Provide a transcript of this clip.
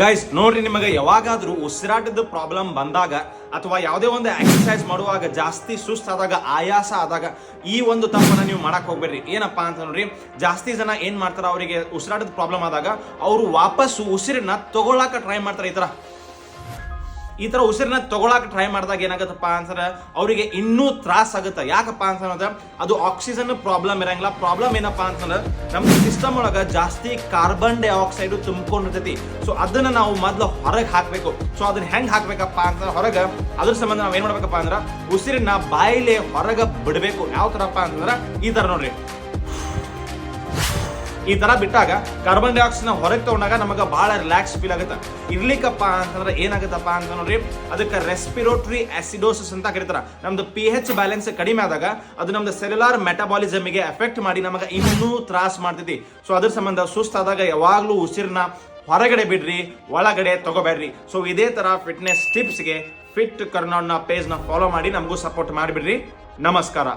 Guys ನೋಡ್ರಿ ನಿಮಗೆ ಯಾವಾಗಾದ್ರೂ ಉಸಿರಾಟದ ಪ್ರಾಬ್ಲಮ್ ಬಂದಾಗ ಅಥವಾ ಯಾವುದೇ ಒಂದು ಎಕ್ಸರ್ಸೈಸ್ ಮಾಡುವಾಗ ಜಾಸ್ತಿ ಸುಸ್ತಾದಾಗ ಆಯಾಸ ಆದಾಗ ಈ ಒಂದು ತಪ್ಪನ್ನ ನೀವು ಮಾಡಕ್ ಹೋಗ್ಬೇಡ್ರಿ. ಏನಪ್ಪಾ ಅಂತ ನೋಡ್ರಿ, ಜಾಸ್ತಿ ಜನ ಏನ್ ಮಾಡ್ತಾರೆ, ಅವರಿಗೆ ಉಸಿರಾಟದ ಪ್ರಾಬ್ಲಮ್ ಆದಾಗ ಅವರು ವಾಪಸ್ಸು ಉಸಿರನ್ನ ತಗೊಳ್ಳಾಕ ಟ್ರೈ ಮಾಡ್ತಾರೆ ಈ ತರ. ಈ ತರ ಉಸಿರನ್ನ ತಗೊಳಕ್ ಟ್ರೈ ಮಾಡಿದಾಗ ಏನಾಗತ್ತಪ್ಪ ಅಂದ್ರೆ ಅವರಿಗೆ ಇನ್ನೂ ತ್ರಾಸ ಆಗುತ್ತೆ. ಯಾಕಪ್ಪ ಅಂತಂದ್ರೆ ಅದು ಆಕ್ಸಿಜನ್ ಪ್ರಾಬ್ಲಮ್ ಇರಂಗಿಲ್ಲ. ಪ್ರಾಬ್ಲಮ್ ಏನಪ್ಪ ಅಂತಂದ್ರೆ ನಮ್ಮ ಸಿಸ್ಟಮ್ ಒಳಗ ಜಾಸ್ತಿ ಕಾರ್ಬನ್ ಡೈಆಕ್ಸೈಡ್ ತುಂಬಿಕೊಂಡಿರ್ತೈತಿ. ಸೊ ಅದನ್ನ ನಾವು ಮೊದ್ಲು ಹೊರಗೆ ಹಾಕ್ಬೇಕು. ಸೊ ಅದನ್ನ ಹೆಂಗ್ ಹಾಕ್ಬೇಕಪ್ಪ ಅಂತಂದ್ರೆ ಹೊರಗೆ ಅದ್ರ ಸಂಬಂಧ ನಾವ್ ಏನ್ ಮಾಡ್ಬೇಕಪ್ಪ ಅಂದ್ರೆ ಉಸಿರನ್ನ ಬಾಯಿಲೆ ಹೊರಗೆ ಬಿಡಬೇಕು. ಯಾವ ತರಪ್ಪ ಅಂತಂದ್ರೆ ಈ ತರ ನೋಡ್ರಿ. ಈ ತರ ಬಿಟ್ಟಾಗ ಕಾರ್ಬನ್ ಡೈಆಕ್ಸೈಡ್ನ ಹೊರಗೆ ತಗೊಂಡಾಗ ನಮಗೆ ಬಹಳ ರಿಲ್ಯಾಕ್ಸ್ ಫೀಲ್ ಆಗುತ್ತೆ. ಇರ್ಲಿಕ್ಕಪ್ಪ ಅಂತಂದ್ರೆ ಏನಾಗುತ್ತಪ್ಪ ಅಂತ ನೋಡ್ರಿ, ಅದಕ್ಕೆ ರೆಸ್ಪಿರೋಟರಿ ಆಸಿಡೋಸಿಸ್ ಅಂತ ಕರೀತಾರ. ನಮ್ದು ಪಿ ಎಚ್ ಬ್ಯಾಲೆನ್ಸ್ ಕಡಿಮೆ ಆದಾಗ ಅದು ನಮ್ದು ಸೆಲ್ಯುಲಾರ್ ಮೆಟಬಾಲಿಸಮ್ಗೆ ಎಫೆಕ್ಟ್ ಮಾಡಿ ನಮಗೆ ಇನ್ನೂ ತ್ರಾಸ ಮಾಡ್ತೈತಿ. ಸೊ ಅದ್ರ ಸಂಬಂಧ ಸುಸ್ತಾದಾಗ ಯಾವಾಗಲೂ ಉಸಿರನ್ನ ಹೊರಗಡೆ ಬಿಡ್ರಿ, ಒಳಗಡೆ ತಗೋಬೇಡ್ರಿ. ಸೊ ಇದೇ ತರ ಫಿಟ್ನೆಸ್ ಟಿಪ್ಸ್ಗೆ ಫಿಟ್ ಕರ್ನಾಡ್ನ ಪೇಜ್ನ ಫಾಲೋ ಮಾಡಿ ನಮಗೂ ಸಪೋರ್ಟ್ ಮಾಡಿಬಿಡ್ರಿ. ನಮಸ್ಕಾರ.